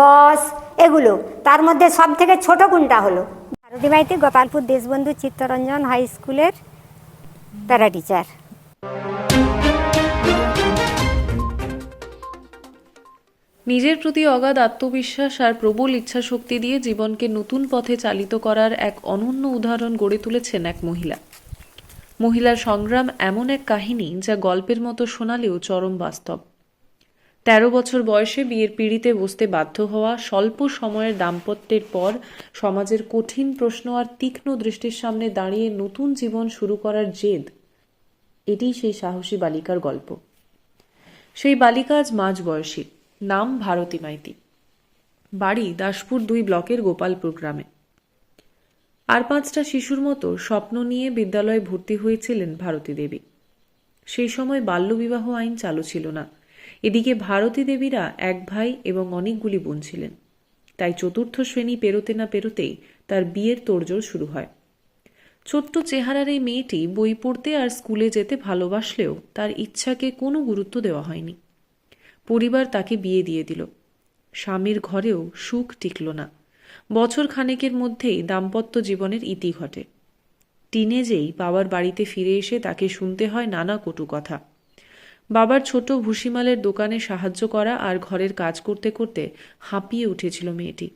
দশ, এগুলো। তার মধ্যে সব থেকে ছোট কোনটা হলো? ভারতী মাইতি গোপালপুর দেশবন্ধু চিত্তরঞ্জন হাই স্কুলের প্যারা টিচার নিজের প্রতি অগাধ আত্মবিশ্বাস আর প্রবল ইচ্ছাশক্তি দিয়ে জীবনকে নতুন পথে চালিত করার এক অনন্য উদাহরণ গড়ে তুলেছেন এক মহিলা। মহিলার সংগ্রাম এমন এক কাহিনী যা গল্পের মতো শোনালেও চরম বাস্তব। তেরো বছর বয়সে বিয়ের পিড়িতে বসতে বাধ্য হওয়া স্বল্প সময়ের দাম্পত্যের পর সমাজের কঠিন প্রশ্ন আর তীক্ষ্ণ দৃষ্টির সামনে দাঁড়িয়ে নতুন জীবন শুরু করার জেদ। এটিই সেই সাহসী বালিকার গল্প। সেই বালিকা আজ মাঝ বয়সী। নাম ভারতী মাইতি। বাড়ি দাসপুর দুই ব্লকের গোপালপুর গ্রামে। আর পাঁচটা শিশুর মতো স্বপ্ন নিয়ে বিদ্যালয়ে ভর্তি হয়েছিলেন ভারতী দেবী। সেই সময় বাল্যবিবাহ আইন চালু ছিল না। এদিকে ভারতী দেবীরা এক ভাই এবং অনেকগুলি বোন ছিলেন। তাই চতুর্থ শ্রেণি পেরোতে না পেরোতেই তার বিয়ের তোড়জোড় শুরু হয়। ছোট্ট চেহারার এই মেয়েটি বই পড়তে আর স্কুলে যেতে ভালোবাসলেও তার ইচ্ছাকে কোনো গুরুত্ব দেওয়া হয়নি। পরিবার তাকে বিয়ে দিয়ে দিল। স্বামীর ঘরেও সুখ টিকল না। বছর খানেকের মধ্যেই দাম্পত্য জীবনের ইতি ঘটে। টিনেজেই বাবার বাড়িতে ফিরে এসে তাকে শুনতে হয় নানা কটু কথা। বাবার ছোট ভুসিমালের দোকানে সাহায্য করা আর ঘরের কাজ করতে করতে হাঁপিয়ে উঠেছিল মেয়েটি।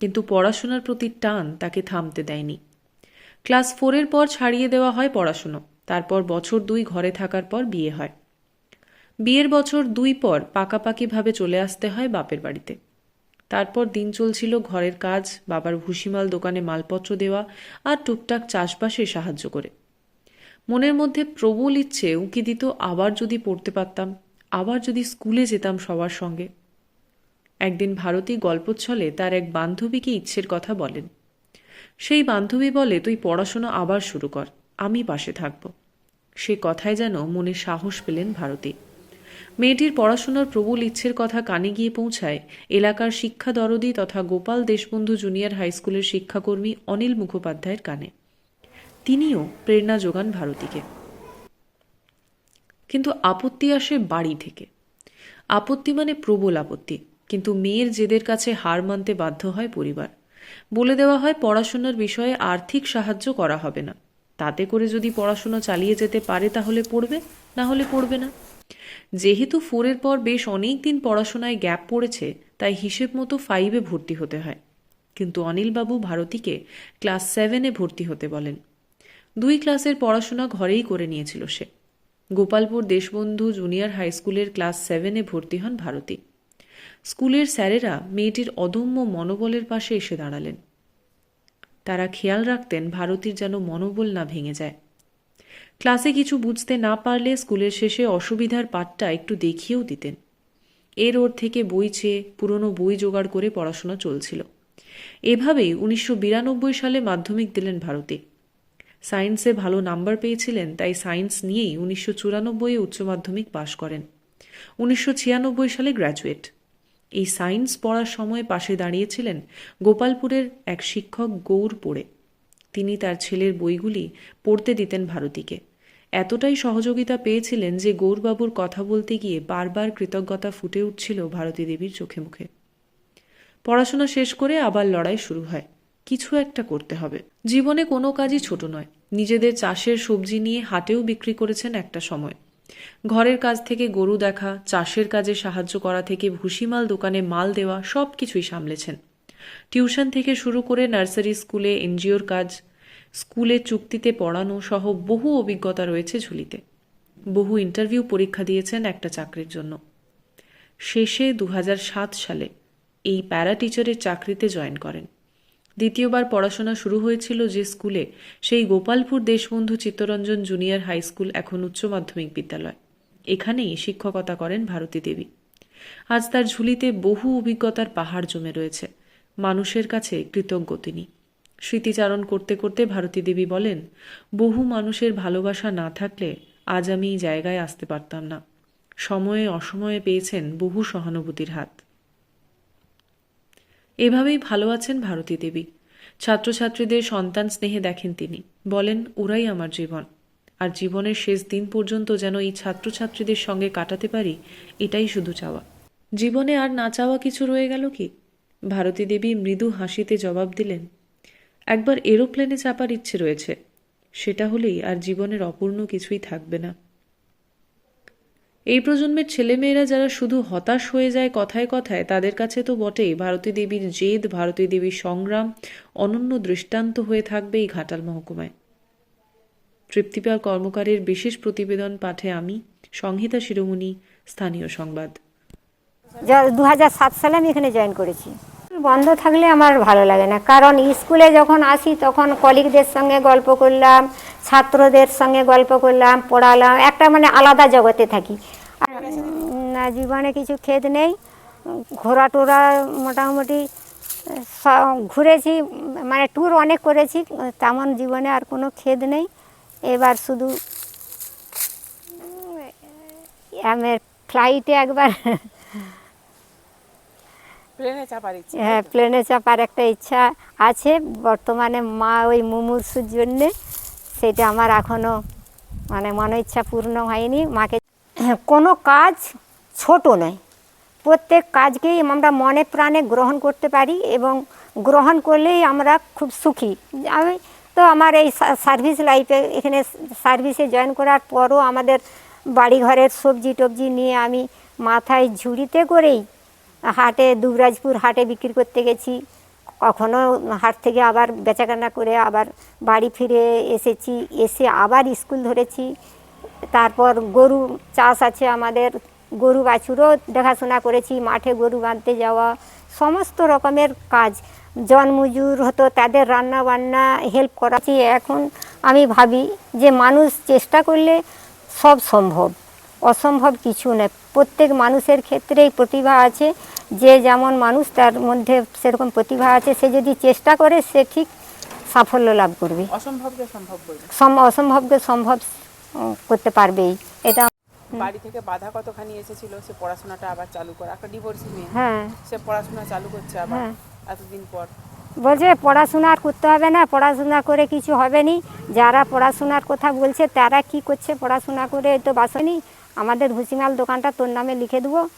কিন্তু পড়াশোনার প্রতি টান তাকে থামতে দেয়নি। ক্লাস ফোরের পর ছাড়িয়ে দেওয়া হয় পড়াশুনো। তারপর বছর দুই ঘরে থাকার পর বিয়ে হয়। বিয়ের বছর দুই পর পাকাপাকিভাবে চলে আসতে হয় বাপের বাড়িতে। তারপর দিন চলছিল ঘরের কাজ, বাবার ভুসিমাল দোকানে মালপত্র দেওয়া আর টুকটাক চাষবাসে সাহায্য করে। মনের মধ্যে প্রবল ইচ্ছে উঁকি দিত, আবার যদি পড়তে পারতাম, আবার যদি স্কুলে যেতাম সবার সঙ্গে। একদিন ভারতী গল্পচ্ছলে তার এক বান্ধবীকে ইচ্ছের কথা বলেন। সেই বান্ধবী বলে, তুই পড়াশোনা আবার শুরু কর, আমি পাশে থাকব। সে কথায় যেন মনে সাহস পেলেন ভারতী। মেয়েটির পড়াশোনার প্রবল ইচ্ছের কথা কানে গিয়ে পৌঁছায় এলাকার শিক্ষা দরদি তথা গোপাল দেশবন্ধু জুনিয়র হাই স্কুলের শিক্ষাকর্মী অনিল মুখোপাধ্যায়ের কানে। তিনিও প্রেরণা যোগান ভারতীকে। কিন্তু আপত্তি আসে বাড়ি থেকে। আপত্তি মানে প্রবল আপত্তি, কিন্তু মেয়ের জেদের কাছে হার মানতে বাধ্য হয় পরিবার। বলে দেওয়া হয় পড়াশোনার বিষয়ে আর্থিক সাহায্য করা হবে না। তাতে করে যদি পড়াশোনা চালিয়ে যেতে পারে তাহলে পড়বে, না হলে পড়বে না। যেহেতু ফোরের পর বেশ অনেক দিন পড়াশোনায় গ্যাপ পড়েছে, তাই হিসেব মতো ফাইভে ভর্তি হতে হয়। কিন্তু অনিলবাবু ভারতীকে ক্লাস সেভেনে ভর্তি হতে বলেন। দুই ক্লাসের পড়াশোনা ঘরেই করে নিয়েছিল সে। গোপালপুর দেশবন্ধু জুনিয়র হাই স্কুলের ক্লাস সেভেনে ভর্তি হন ভারতী। স্কুলের স্যারেরা মেয়েটির অদম্য মনোবলের পাশে এসে দাঁড়ালেন। তারা খেয়াল রাখতেন ভারতীর যেন মনোবল না ভেঙে যায়। ক্লাসে কিছু বুঝতে না পারলে স্কুলের শেষে অসুবিধার পাঠটা একটু দেখিয়েও দিতেন। এর ওর থেকে বই চেয়ে পুরনো বই জোগাড় করে পড়াশোনা চলছিল। এভাবেই উনিশশো বিরানব্বই সালে মাধ্যমিক দিলেন ভারতে। সায়েন্সে ভালো নাম্বার পেয়েছিলেন, তাই সায়েন্স নিয়েই উনিশশো চুরানব্বইয়ে উচ্চ মাধ্যমিক পাশ করেন। উনিশশো ছিয়ানব্বই সালে গ্র্যাজুয়েট। এই সায়েন্স পড়ার সময় পাশে দাঁড়িয়েছিলেন গোপালপুরের এক শিক্ষক গৌর পড়ে। তিনি তার ছেলের বইগুলি পড়তে দিতেন ভারতীকে। এতটাই সহযোগিতা পেয়েছিলেন যে গৌরবাবুর কথা বলতে গিয়ে বারবার কৃতজ্ঞতা ফুটে উঠছিল ভারতী দেবীর চোখে মুখে। পড়াশোনা শেষ করে আবার লড়াই শুরু হয়। কিছু একটা করতে হবে। জীবনে কোনো কাজই ছোট নয়। নিজেদের চাষের সবজি নিয়ে হাটেও বিক্রি করেছেন একটা সময়। ঘরের কাজ থেকে গরু দেখা, চাষের কাজে সাহায্য করা থেকে ভুসিমাল দোকানে মাল দেওয়া সব কিছুই সামলেছেন। টিউশন থেকে শুরু করে নার্সারি স্কুলে এনজিওর কাজ, স্কুলে চুক্তিতে পড়ানো সহ বহু অভিজ্ঞতা রয়েছে ঝুলিতে। বহু ইন্টারভিউ পরীক্ষা দিয়েছেন একটা চাকরির জন্য। শেষে দু হাজার সাত সালে এই প্যারা টিচারের চাকরিতে জয়েন করেন। দ্বিতীয়বার পড়াশোনা শুরু হয়েছিল যে স্কুলে, সেই Gopalpur Deshbandhu Chittaranjan junior high school এখন উচ্চ মাধ্যমিক বিদ্যালয়। এখানেই শিক্ষকতা করেন ভারতী দেবী। আজ তার ঝুলিতে বহু অভিজ্ঞতার পাহাড় জমে রয়েছে। মানুষের কাছে কৃতজ্ঞ তিনি। স্মৃতিচারণ করতে করতে ভারতী দেবী বলেন, বহু মানুষের ভালোবাসা না থাকলে আজ আমি এই জায়গায় আসতে পারতাম না। সময়ে অসময়ে পেয়েছেন বহু সহানুভূতির হাত। এভাবেই ভালো আছেন ভারতী দেবী। ছাত্রছাত্রীদের সন্তান স্নেহে দেখেন তিনি। বলেন, ওরাই আমার জীবন। আর জীবনের শেষ দিন পর্যন্ত যেন এই ছাত্রছাত্রীদের সঙ্গে কাটাতে পারি, এটাই শুধু চাওয়া। জীবনে আর না চাওয়া কিছু রয়ে গেল কি? ভারতী দেবী মৃদু হাসিতে জবাব দিলেন, একবার এরোপ্লেনে চাপার ইচ্ছে রয়েছে। সেটা হলেই আর জীবনের অপূর্ণ কিছুই থাকবে না। এই প্রজন্মের ছেলেমেয়েরা যারা শুধু হতাশ হয়ে যায় কথায় কথায়, তাদের কাছে তো বটেই। ভারতী দেবীর জেদ, ভারতী দেবীর সংগ্রাম অনন্য দৃষ্টান্ত হয়ে থাকবে এই ঘাটাল মহকুমায়। তৃপ্তিপাল কর্মকারের বিশেষ প্রতিবেদন পাঠে আমি, সংহিতা শিরোমণি, স্থানীয় সংবাদ। দু হাজার সাত সালে আমি এখানে জয়েন করেছি। বন্ধ থাকলে আমার ভালো লাগে না। কারণ স্কুলে যখন আসি, তখন কলিগদের সঙ্গে গল্প করলাম ছাত্রদের সঙ্গে গল্প করলাম পড়ালাম। একটা মানে আলাদা জগতে থাকি। আর না জীবনে কিছু খেদ নেই। ঘোরা টোরা মোটামুটি ঘুরেছি মানে ট্যুর অনেক করেছি তেমন জীবনে আর কোনো খেদ নেই। এবার শুধু আমি ফ্লাইটে একবার প্লেনে চাপার ইচ্ছে। হ্যাঁ প্লেনে চাপার একটা ইচ্ছা আছে। বর্তমানে মা ওই মুমূর্ষুর জন্যে। সেটা আমার এখনও মানে মন ইচ্ছা পূর্ণ হয়নি। মাকে কোনো কাজ ছোট নয়। প্রত্যেক কাজকেই আমরা মনে প্রাণে গ্রহণ করতে পারি এবং গ্রহণ করলেই আমরা খুব সুখী। আমি তো আমার এই সার্ভিস লাইফে এখানে সার্ভিসে জয়েন করার পরও আমাদের বাড়িঘরের সবজি টবজি নিয়ে আমি মাথায় ঝুড়িতে করেই হাটে, দুবরাজপুর হাটে বিক্রি করতে গেছি। কখনো হাট থেকে আবার বেচাকেনা করে আবার বাড়ি ফিরে এসেছি, এসে আবার স্কুল ধরেছি। তারপর গরু চাষ আছে আমাদের, গরু বাছুরও দেখাশোনা করেছি, মাঠে গরু বাঁধতে যাওয়া, সমস্ত রকমের কাজ। জনমজুর হতো, তাদের রান্না বান্না হেল্প করাচ্ছি। এখন আমি ভাবি যে মানুষ চেষ্টা করলে সব সম্ভব। অসম্ভব কিছু নয়। প্রত্যেক মানুষের ক্ষেত্রেই প্রতিভা আছে। যে যেমন মানুষ তার মধ্যে সেরকম প্রতিভা আছে। সে যদি চেষ্টা করে সে ঠিক সাফল্য লাভ করবে। অসম্ভবকে সম্ভব অসম্ভবকে সম্ভব করতে পারবেই। এটা বাড়ি থেকে বাধা কতখানি এসেছিল সে পড়াশোনাটা আবার চালু করা। একটা ডিভোর্সি মেয়ে। হ্যাঁ। সে পড়াশোনা চালু করছে আবার হ্যাঁ। এতদিন পর। বলছে পড়াশোনা আর করতে হবে না। পড়াশোনা করে কিছু হবে নি। যারা পড়াশোনার কথা বলছে তারা কি করছে? পড়াশোনা করে তো বাসনি আমাদের ভুসিমাল দোকানটা তোর নামে লিখে দেবো।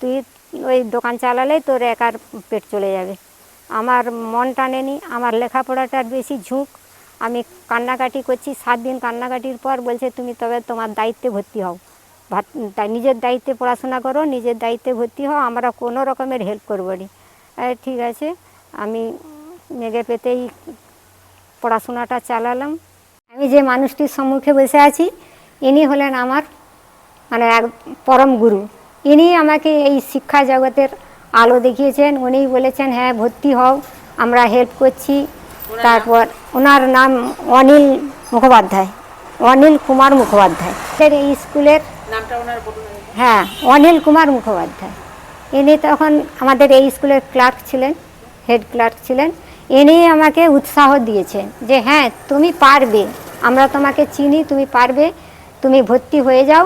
তুই ওই দোকান চালালেই তোর একার পেট চলে যাবে। আমার মন টানেনি আমার লেখাপড়াটার বেশি ঝুঁক। আমি কান্নাকাটি করছি, সাত দিন কান্নাকাটির পর বলছে, তুমি তবে তোমার দায়িত্বে ভর্তি হও। ভাত- নিজের দায়িত্বে পড়াশোনা করো, নিজের দায়িত্বে ভর্তি হও, আমরা কোনো রকমের হেল্প করব নি। ঠিক আছে, আমি মেঘে পেতেই পড়াশোনাটা চালালাম। আমি যে মানুষটির সম্মুখে বসে আছি, ইনি হলেন আমার মানে এক পরম গুরু। ইনি আমাকে এই শিক্ষা জগতের আলো দেখিয়েছেন। উনি বলেছেন হ্যাঁ ভর্তি হও আমরা হেল্প করছি। তারপর ওনার নাম অনিল মুখোপাধ্যায় অনিল কুমার মুখোপাধ্যায়। এর এই স্কুলের। হ্যাঁ অনিল কুমার মুখোপাধ্যায়। ইনি তখন আমাদের এই স্কুলের ক্লার্ক ছিলেন হেড ক্লার্ক ছিলেন। ইনি আমাকে উৎসাহ দিয়েছেন যে হ্যাঁ তুমি পারবে। আমরা তোমাকে চিনি তুমি পারবে। তুমি ভর্তি হয়ে যাও।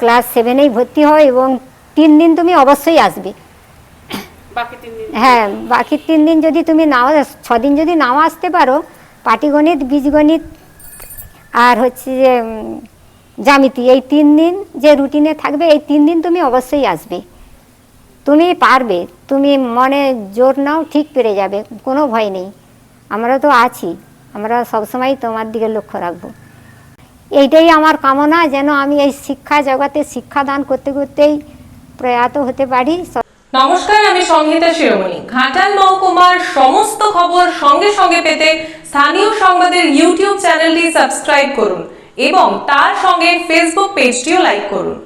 ক্লাস সেভেনেই ভর্তি হয় এবং তিন দিন তুমি অবশ্যই আসবে। হ্যাঁ বাকি তিন দিন যদি তুমি নাও ছদিন যদি নাও আসতে পারো পাটিগণিত বীজগণিত আর হচ্ছে যে উম, জ্যামিতি এই তিন দিন যে রুটিনে থাকবে এই তিন দিন তুমি অবশ্যই আসবে। তুমি পারবে তুমি মনে জোর নাও ঠিক পেরে যাবে কোনো ভয় নেই। আমরা তো আছি আমরা সবসময় তোমার দিকে লক্ষ্য রাখব। এইটাই আমার কামনা, যেন আমি এই শিক্ষা জগতে শিক্ষাদান করতে করতেই প্রয়াত হতে পারি। নমস্কার, আমি সংহিতা শিরোমণি। ঘাটাল মহকুমার সমস্ত খবর সঙ্গে সঙ্গে পেতে স্থানীয় সংবাদের ইউটিউব চ্যানেলটি সাবস্ক্রাইব করুন এবং তার সঙ্গে ফেসবুক পেজটিও লাইক করুন।